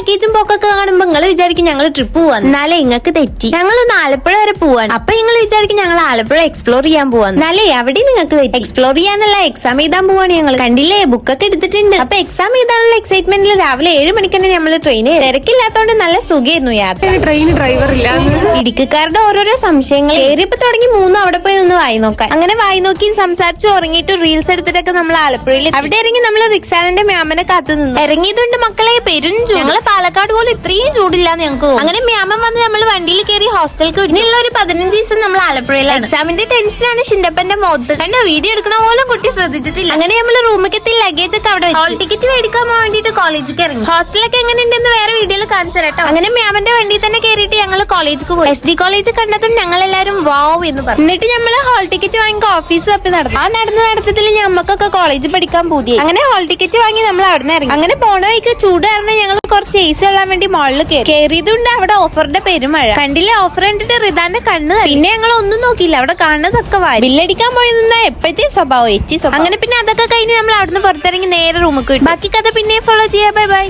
ലഗേജും പോക്കൊക്കെ കാണുമ്പോ നിങ്ങൾ വിചാരിക്കും ഞങ്ങൾ ട്രിപ്പ് പോവാൻ എന്നാലേ നിങ്ങൾക്ക് തെറ്റി. ഞങ്ങൾ ഒന്ന് ആലപ്പുഴ വരെ പോവാൻ അപ്പൊ നിങ്ങൾ വിചാരിക്കും ഞങ്ങൾ ആലപ്പുഴ എക്സ്പ്ലോർ ചെയ്യാൻ പോവാൻ എന്നാലേ അവിടെ നിങ്ങൾക്ക് തെറ്റി. എക്സ്പ്ലോർ ചെയ്യാനല്ല എക്സാം എഴുതാൻ പോവാണ് ഞങ്ങൾ കണ്ടില്ലേ? ബുക്കൊക്കെ എടുത്തിട്ടുണ്ട്. അപ്പൊ എക്സാം എഴുതാനുള്ള എക്സൈറ്റ്മെന്റിൽ രാവിലെ ഏഴ് മണിക്ക് തന്നെ നമ്മൾ ട്രെയിന് തിരക്കില്ലാത്തോണ്ട് നല്ല സുഖമായിരുന്നു യാത്ര. ട്രെയിൻ ഡ്രൈവർ ഇല്ല ഇടുക്കിക്കാരുടെ ഓരോരോ സംശയങ്ങൾ ഏറിയപ്പോ തുടങ്ങി മൂന്ന് അവിടെ പോയി ഒന്ന് വായി നോക്കാൻ. അങ്ങനെ വായി നോക്കി സംസാരിച്ചു ഉറങ്ങിയിട്ട് റീൽസ് എടുത്തിട്ടൊക്കെ നമ്മൾ ആലപ്പുഴയിൽ അവിടെ ഇറങ്ങി നമ്മൾ റിക്സാനന്റെ മാമനെ കാത്തു നിന്നു. ഇറങ്ങിയതുകൊണ്ട് മക്കളെ പെരുഞ്ചു ഞങ്ങളെ പാലക്കാട് പോലും ഇത്രയും ചൂടില്ലാന്ന് ഞങ്ങൾക്ക്. അങ്ങനെ മ്യാമൻ വന്ന് നമ്മൾ വണ്ടിയിൽ കയറി ഹോസ്റ്റലിലേക്ക് ഇനിയുള്ള ഒരു പതിനഞ്ച് ദിവസം നമ്മൾ ആലപ്പുഴയിലാണ്. എക്സാമിന്റെ ടെൻഷനാണ് ഷിൻഡപ്പന്റെ മുഖത്ത്. കണ്ടോ വീഡിയോ എടുക്കണ പോലും കുട്ടി ശ്രദ്ധിച്ചിട്ടില്ല. അങ്ങനെ നമ്മൾ റൂമിൽ എത്തി ലഗേജ് ഒക്കെ അവിടെ ഹോൾ ടിക്കറ്റ് മേടിക്കാൻ വേണ്ടിട്ട് കോളേജിലേക്ക് ഇറങ്ങി. ഹോസ്റ്റലൊക്കെ എങ്ങനെയുണ്ടെന്ന് വേറെ വീഡിയോയിൽ കാണിച്ചു അങ്ങനെ മ്യാമന്റെ വണ്ടിയിൽ തന്നെ കയറിയിട്ട് ഞങ്ങൾ കോളേജിലേക്ക് പോയി. എസ് ഡി കോളേജ് കണ്ടതും ഞങ്ങൾ എല്ലാവരും വാവ് എന്ന് പറഞ്ഞു. എന്നിട്ട് നമ്മൾ ഹോൾ ടിക്കറ്റ് വാങ്ങി ഓഫീസ് തപ്പി നടന്നു. ആ നടന്ന നടത്തത്തിൽ ഞമ്മക്കൊക്കെ കോളേജ് പഠിക്കാൻ പുതിയ അങ്ങനെ ഹോൾ ടിക്കറ്റ് വാങ്ങി നമ്മൾ അവിടെ നിന്ന് ഇറങ്ങി. അങ്ങനെ പോണ വഴിക്ക് ചൂട് കാരണം ഞങ്ങൾ കുറച്ച് ഏസി കൊള്ളാൻ വേണ്ടി മോളിൽ കയറി കയറിയതുകൊണ്ട് അവിടെ ഓഫറിന്റെ പെരുമഴ കണ്ടില്ല? ഓഫർ കണ്ടിട്ട് റിതാന്റെ കണ്ണ് പിന്നെ ഞങ്ങൾ ഒന്നും നോക്കിയില്ല. അവിടെ കാണുന്നതൊക്കെ വായി ബില്ലടിക്കാൻ പോയി നിന്നാ എപ്പോഴത്തെ സ്വഭാവം? എച്ചി സ്വഭാവം. അങ്ങനെ പിന്നെ അതൊക്കെ കഴിഞ്ഞ് നമ്മൾ അവിടുന്ന് പുറത്തിറങ്ങി നേരെ റൂമിൽ പോയി ബാക്കി കഥ പിന്നെ ഫോളോ ചെയ്യാം. Bye bye